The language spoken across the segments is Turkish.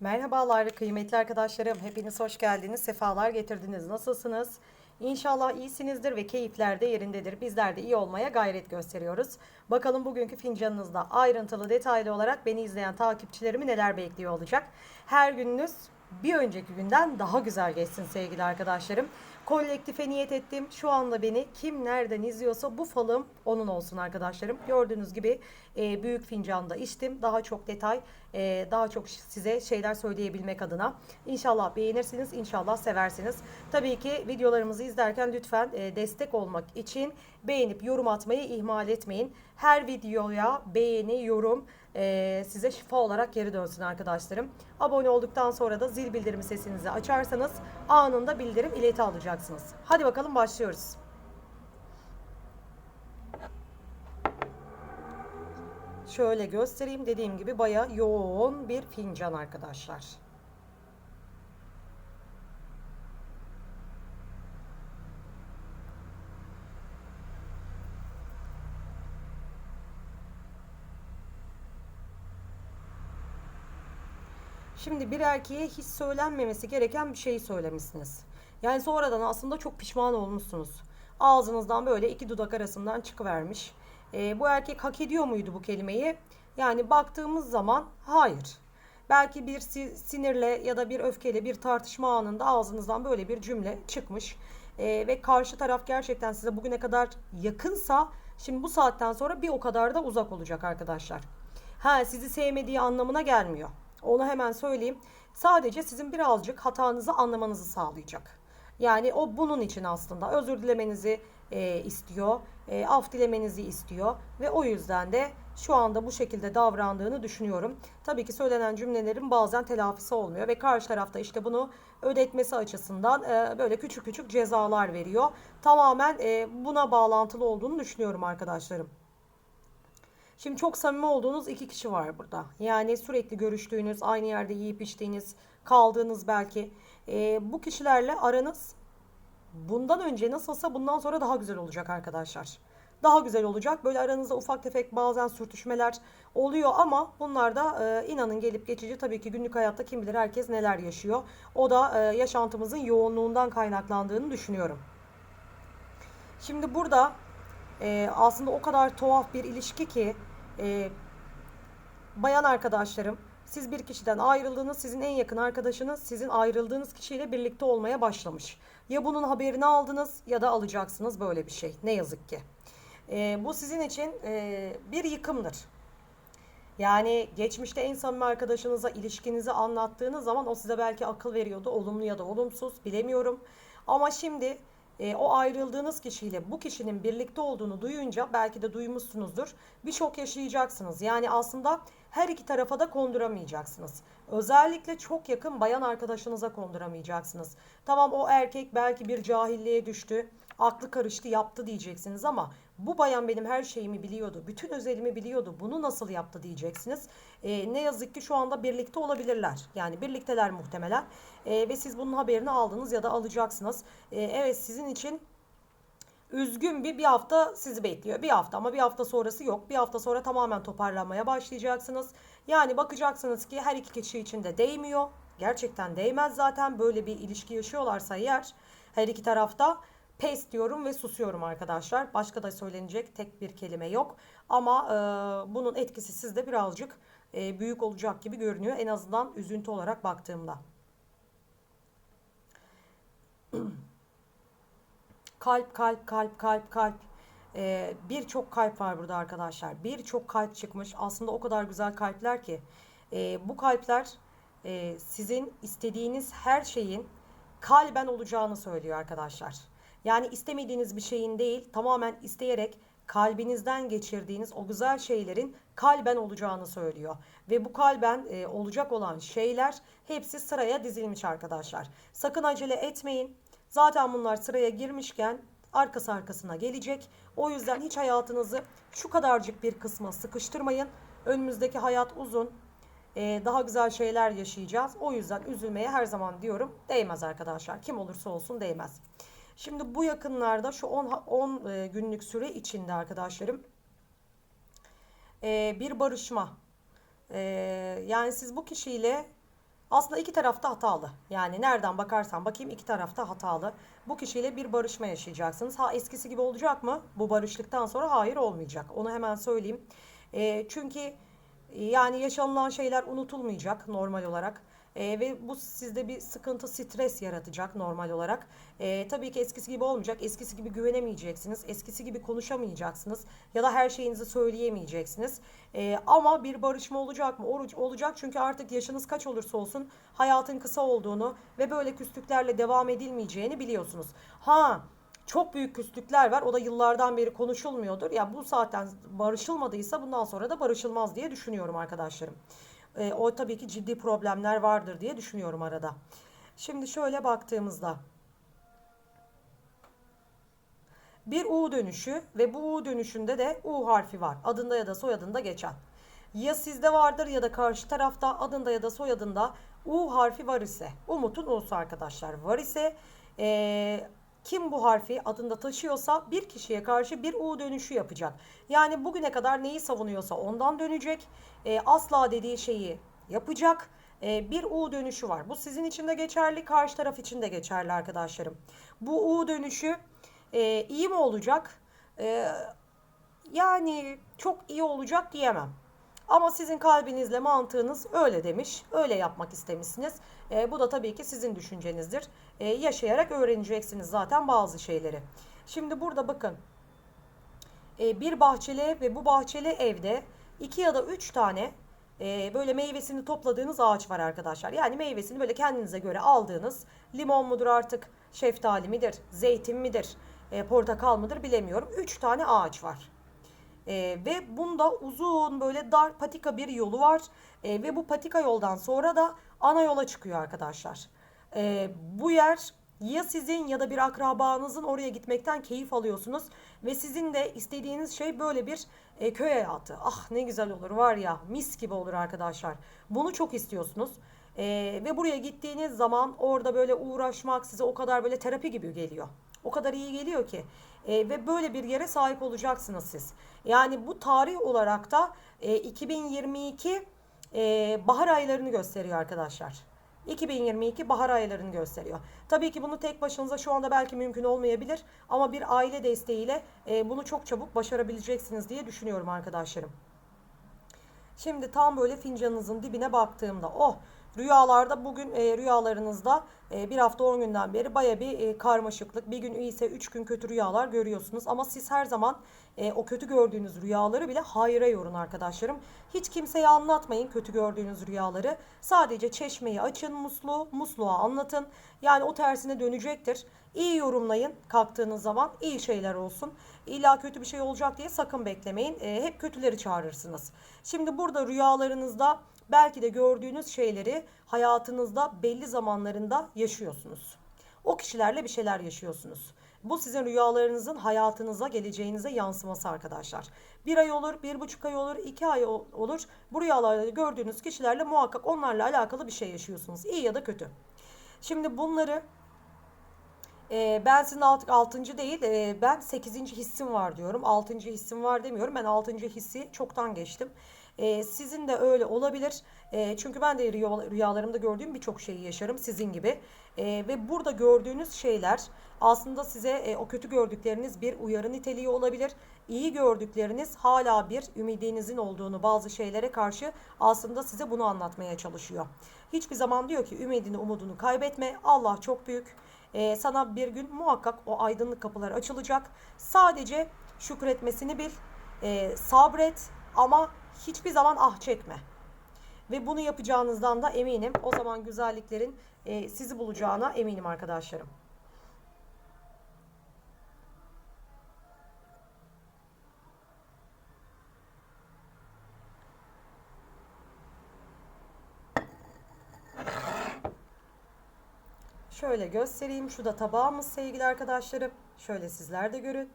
Merhabalar kıymetli arkadaşlarım. Hepiniz hoş geldiniz. Sefalar getirdiniz. Nasılsınız? İnşallah iyisinizdir ve keyifler de yerindedir. Bizler de iyi olmaya gayret gösteriyoruz. Bakalım bugünkü fincanınızda ayrıntılı detaylı olarak beni izleyen takipçilerimi neler bekliyor olacak. Her gününüz bir önceki günden daha güzel geçsin sevgili arkadaşlarım. Kolektife niyet ettim. Şu anda beni kim nereden izliyorsa bu falım onun olsun arkadaşlarım. Gördüğünüz gibi e, büyük fincanda içtim. Daha çok detay, e, daha çok size şeyler söyleyebilmek adına. İnşallah beğenirsiniz, inşallah seversiniz. Tabii ki videolarımızı izlerken lütfen e, destek olmak için beğenip yorum atmayı ihmal etmeyin. Her videoya beğeni, yorum e, size şifa olarak geri dönsün arkadaşlarım. Abone olduktan sonra da zil bildirimi sesinizi açarsanız anında bildirim ileti alacaksınız. Hadi bakalım başlıyoruz. Şöyle göstereyim dediğim gibi baya yoğun bir fincan arkadaşlar. Şimdi bir erkeğe hiç söylenmemesi gereken bir şeyi söylemişsiniz. Yani sonradan aslında çok pişman olmuşsunuz. Ağzınızdan böyle iki dudak arasından çıkıvermiş. E, bu erkek hak ediyor muydu bu kelimeyi? Yani baktığımız zaman hayır. Belki bir sinirle ya da bir öfkeyle bir tartışma anında ağzınızdan böyle bir cümle çıkmış. E, ve karşı taraf gerçekten size bugüne kadar yakınsa şimdi bu saatten sonra bir o kadar da uzak olacak arkadaşlar. Ha sizi sevmediği anlamına gelmiyor. Onu hemen söyleyeyim. Sadece sizin birazcık hatanızı anlamanızı sağlayacak. Yani o bunun için aslında özür dilemenizi e, istiyor, e, af dilemenizi istiyor ve o yüzden de şu anda bu şekilde davrandığını düşünüyorum. Tabii ki söylenen cümlelerin bazen telafisi olmuyor ve karşı tarafta işte bunu ödetmesi açısından e, böyle küçük küçük cezalar veriyor. Tamamen e, buna bağlantılı olduğunu düşünüyorum arkadaşlarım. Şimdi çok samimi olduğunuz iki kişi var burada. Yani sürekli görüştüğünüz, aynı yerde yiyip içtiğiniz, kaldığınız belki. E, bu kişilerle aranız bundan önce nasılsa bundan sonra daha güzel olacak arkadaşlar. Daha güzel olacak. Böyle aranızda ufak tefek bazen sürtüşmeler oluyor ama bunlar da e, inanın gelip geçici. Tabii ki günlük hayatta kim bilir herkes neler yaşıyor. O da e, yaşantımızın yoğunluğundan kaynaklandığını düşünüyorum. Şimdi burada e, aslında o kadar tuhaf bir ilişki ki e, bayan arkadaşlarım siz bir kişiden ayrıldığınız sizin en yakın arkadaşınız sizin ayrıldığınız kişiyle birlikte olmaya başlamış. Ya bunun haberini aldınız ya da alacaksınız böyle bir şey ne yazık ki. E, bu sizin için e, bir yıkımdır. Yani geçmişte en samimi arkadaşınıza ilişkinizi anlattığınız zaman o size belki akıl veriyordu olumlu ya da olumsuz bilemiyorum. Ama şimdi e, o ayrıldığınız kişiyle bu kişinin birlikte olduğunu duyunca belki de duymuşsunuzdur. Bir şok yaşayacaksınız. Yani aslında her iki tarafa da konduramayacaksınız. Özellikle çok yakın bayan arkadaşınıza konduramayacaksınız. Tamam o erkek belki bir cahilliğe düştü. Aklı karıştı yaptı diyeceksiniz ama bu bayan benim her şeyimi biliyordu. Bütün özelimi biliyordu. Bunu nasıl yaptı diyeceksiniz. E, ne yazık ki şu anda birlikte olabilirler. Yani birlikteler muhtemelen. E, ve siz bunun haberini aldınız ya da alacaksınız. E, evet sizin için üzgün bir bir hafta sizi bekliyor. Bir hafta ama bir hafta sonrası yok. Bir hafta sonra tamamen toparlanmaya başlayacaksınız. Yani bakacaksınız ki her iki kişi için de değmiyor. Gerçekten değmez zaten böyle bir ilişki yaşıyorlarsa eğer her iki tarafta pes diyorum ve susuyorum arkadaşlar. Başka da söylenecek tek bir kelime yok. Ama e, bunun etkisi sizde birazcık e, büyük olacak gibi görünüyor. En azından üzüntü olarak baktığımda. kalp, kalp, kalp, kalp, kalp. Ee, Birçok kalp var burada arkadaşlar. Birçok kalp çıkmış. Aslında o kadar güzel kalpler ki. Ee, bu kalpler e, sizin istediğiniz her şeyin kalben olacağını söylüyor arkadaşlar. Yani istemediğiniz bir şeyin değil, tamamen isteyerek kalbinizden geçirdiğiniz o güzel şeylerin kalben olacağını söylüyor. Ve bu kalben e, olacak olan şeyler hepsi sıraya dizilmiş arkadaşlar. Sakın acele etmeyin. Zaten bunlar sıraya girmişken arkası arkasına gelecek. O yüzden hiç hayatınızı şu kadarcık bir kısma sıkıştırmayın. Önümüzdeki hayat uzun. Ee, daha güzel şeyler yaşayacağız. O yüzden üzülmeye her zaman diyorum değmez arkadaşlar. Kim olursa olsun değmez. Şimdi bu yakınlarda şu 10, 10 e, günlük süre içinde arkadaşlarım e, bir barışma. E, yani siz bu kişiyle Aslında iki tarafta hatalı. Yani nereden bakarsan bakayım iki tarafta hatalı. Bu kişiyle bir barışma yaşayacaksınız. Ha eskisi gibi olacak mı? Bu barıştıktan sonra hayır olmayacak. Onu hemen söyleyeyim. E, çünkü yani yaşanılan şeyler unutulmayacak normal olarak. E, ve bu sizde bir sıkıntı, stres yaratacak normal olarak. E, tabii ki eskisi gibi olmayacak. Eskisi gibi güvenemeyeceksiniz. Eskisi gibi konuşamayacaksınız. Ya da her şeyinizi söyleyemeyeceksiniz. E, ama bir barışma olacak mı? Oruç olacak çünkü artık yaşınız kaç olursa olsun hayatın kısa olduğunu ve böyle küslüklerle devam edilmeyeceğini biliyorsunuz. Ha çok büyük küslükler var. O da yıllardan beri konuşulmuyordur. Ya bu saatten barışılmadıysa bundan sonra da barışılmaz diye düşünüyorum arkadaşlarım. E, o tabii ki ciddi problemler vardır diye düşünüyorum arada. Şimdi şöyle baktığımızda bir U dönüşü ve bu U dönüşünde de U harfi var. Adında ya da soyadında geçen. Ya sizde vardır ya da karşı tarafta adında ya da soyadında U harfi var ise. Umut'un U'su arkadaşlar var ise ee, kim bu harfi adında taşıyorsa bir kişiye karşı bir U dönüşü yapacak. Yani bugüne kadar neyi savunuyorsa ondan dönecek. E, asla dediği şeyi yapacak. E, bir U dönüşü var. Bu sizin için de geçerli, karşı taraf için de geçerli arkadaşlarım. Bu U dönüşü e, iyi mi olacak? E, yani çok iyi olacak diyemem. Ama sizin kalbinizle mantığınız öyle demiş, öyle yapmak istemişsiniz. E, bu da tabii ki sizin düşüncenizdir. E, yaşayarak öğreneceksiniz zaten bazı şeyleri. Şimdi burada bakın. E, bir bahçeli ve bu bahçeli evde iki ya da üç tane e, böyle meyvesini topladığınız ağaç var arkadaşlar. Yani meyvesini böyle kendinize göre aldığınız limon mudur artık, şeftali midir, zeytin midir, e, portakal mıdır bilemiyorum. Üç tane ağaç var. E, ve bunda uzun böyle dar patika bir yolu var. E, ve bu patika yoldan sonra da ana yola çıkıyor arkadaşlar. E, bu yer ya sizin ya da bir akrabanızın oraya gitmekten keyif alıyorsunuz. Ve sizin de istediğiniz şey böyle bir e, köy hayatı. Ah ne güzel olur var ya mis gibi olur arkadaşlar. Bunu çok istiyorsunuz. E, ve buraya gittiğiniz zaman orada böyle uğraşmak size o kadar böyle terapi gibi geliyor. O kadar iyi geliyor ki. E, ve böyle bir yere sahip olacaksınız siz. Yani bu tarih olarak da e, 2022 e, bahar aylarını gösteriyor arkadaşlar. 2022 bahar aylarını gösteriyor. Tabii ki bunu tek başınıza şu anda belki mümkün olmayabilir ama bir aile desteğiyle e, bunu çok çabuk başarabileceksiniz diye düşünüyorum arkadaşlarım. Şimdi tam böyle fincanınızın dibine baktığımda oh Rüyalarda bugün e, rüyalarınızda e, bir hafta 10 günden beri baya bir e, karmaşıklık. Bir gün iyi ise 3 gün kötü rüyalar görüyorsunuz. Ama siz her zaman e, o kötü gördüğünüz rüyaları bile hayra yorun arkadaşlarım. Hiç kimseye anlatmayın kötü gördüğünüz rüyaları. Sadece çeşmeyi açın musluğu, musluğa anlatın. Yani o tersine dönecektir. İyi yorumlayın kalktığınız zaman iyi şeyler olsun. İlla kötü bir şey olacak diye sakın beklemeyin. E, hep kötüleri çağırırsınız. Şimdi burada rüyalarınızda belki de gördüğünüz şeyleri hayatınızda belli zamanlarında yaşıyorsunuz. O kişilerle bir şeyler yaşıyorsunuz. Bu sizin rüyalarınızın hayatınıza, geleceğinize yansıması arkadaşlar. Bir ay olur, bir buçuk ay olur, iki ay olur. Bu rüyalarda gördüğünüz kişilerle muhakkak onlarla alakalı bir şey yaşıyorsunuz. İyi ya da kötü. Şimdi bunları e, ben sizin alt, altıncı değil, e, ben sekizinci hissim var diyorum. Altıncı hissim var demiyorum. Ben altıncı hissi çoktan geçtim. E, sizin de öyle olabilir. E, çünkü ben de rüyalarımda gördüğüm birçok şeyi yaşarım sizin gibi. E, ve burada gördüğünüz şeyler aslında size e, o kötü gördükleriniz bir uyarı niteliği olabilir. İyi gördükleriniz hala bir ümidinizin olduğunu bazı şeylere karşı aslında size bunu anlatmaya çalışıyor. Hiçbir zaman diyor ki ümidini umudunu kaybetme. Allah çok büyük. Ee, sana bir gün muhakkak o aydınlık kapılar açılacak. Sadece şükretmesini bil. E, sabret ama hiçbir zaman ah çekme. Ve bunu yapacağınızdan da eminim. O zaman güzelliklerin e, sizi bulacağına eminim arkadaşlarım. Şöyle göstereyim. Şu da tabağımız sevgili arkadaşlarım. Şöyle sizler de görün.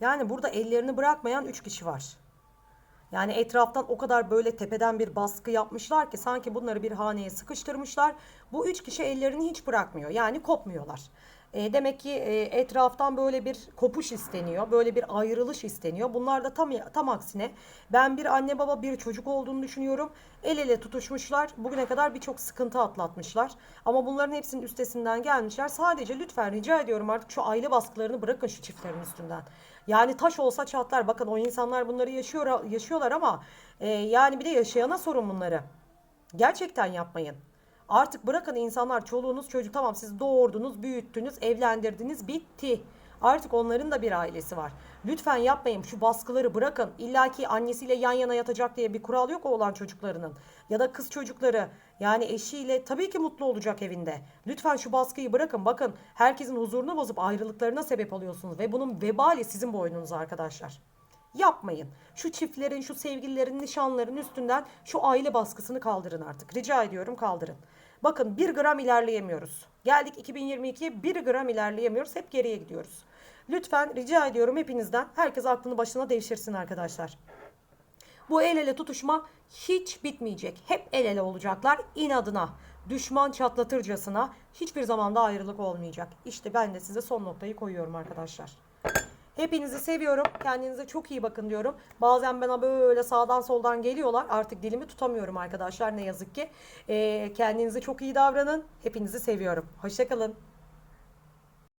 Yani burada ellerini bırakmayan 3 kişi var. Yani etraftan o kadar böyle tepeden bir baskı yapmışlar ki sanki bunları bir haneye sıkıştırmışlar. Bu üç kişi ellerini hiç bırakmıyor. Yani kopmuyorlar. E, demek ki e, etraftan böyle bir kopuş isteniyor. Böyle bir ayrılış isteniyor. Bunlar da tam tam aksine ben bir anne baba bir çocuk olduğunu düşünüyorum. El ele tutuşmuşlar. Bugüne kadar birçok sıkıntı atlatmışlar. Ama bunların hepsinin üstesinden gelmişler. Sadece lütfen rica ediyorum artık şu aile baskılarını bırakın şu çiftlerin üstünden. Yani taş olsa çatlar. Bakın o insanlar bunları yaşıyor yaşıyorlar ama e, yani bir de yaşayana sorun bunları. Gerçekten yapmayın. Artık bırakın insanlar çoluğunuz çocuk tamam siz doğurdunuz, büyüttünüz, evlendirdiniz, bitti. Artık onların da bir ailesi var. Lütfen yapmayın şu baskıları bırakın. İlla ki annesiyle yan yana yatacak diye bir kural yok oğlan çocuklarının. Ya da kız çocukları yani eşiyle tabii ki mutlu olacak evinde. Lütfen şu baskıyı bırakın. Bakın herkesin huzurunu bozup ayrılıklarına sebep oluyorsunuz. Ve bunun vebali sizin boynunuza arkadaşlar. Yapmayın. Şu çiftlerin, şu sevgililerin, nişanların üstünden şu aile baskısını kaldırın artık. Rica ediyorum kaldırın. Bakın bir gram ilerleyemiyoruz. Geldik 2022'ye bir gram ilerleyemiyoruz. Hep geriye gidiyoruz. Lütfen rica ediyorum hepinizden. Herkes aklını başına devşirsin arkadaşlar. Bu el ele tutuşma hiç bitmeyecek. Hep el ele olacaklar inadına. Düşman çatlatırcasına hiçbir zamanda ayrılık olmayacak. İşte ben de size son noktayı koyuyorum arkadaşlar. Hepinizi seviyorum. Kendinize çok iyi bakın diyorum. Bazen bana böyle sağdan soldan geliyorlar. Artık dilimi tutamıyorum arkadaşlar ne yazık ki. Ee, kendinize çok iyi davranın. Hepinizi seviyorum. Hoşçakalın.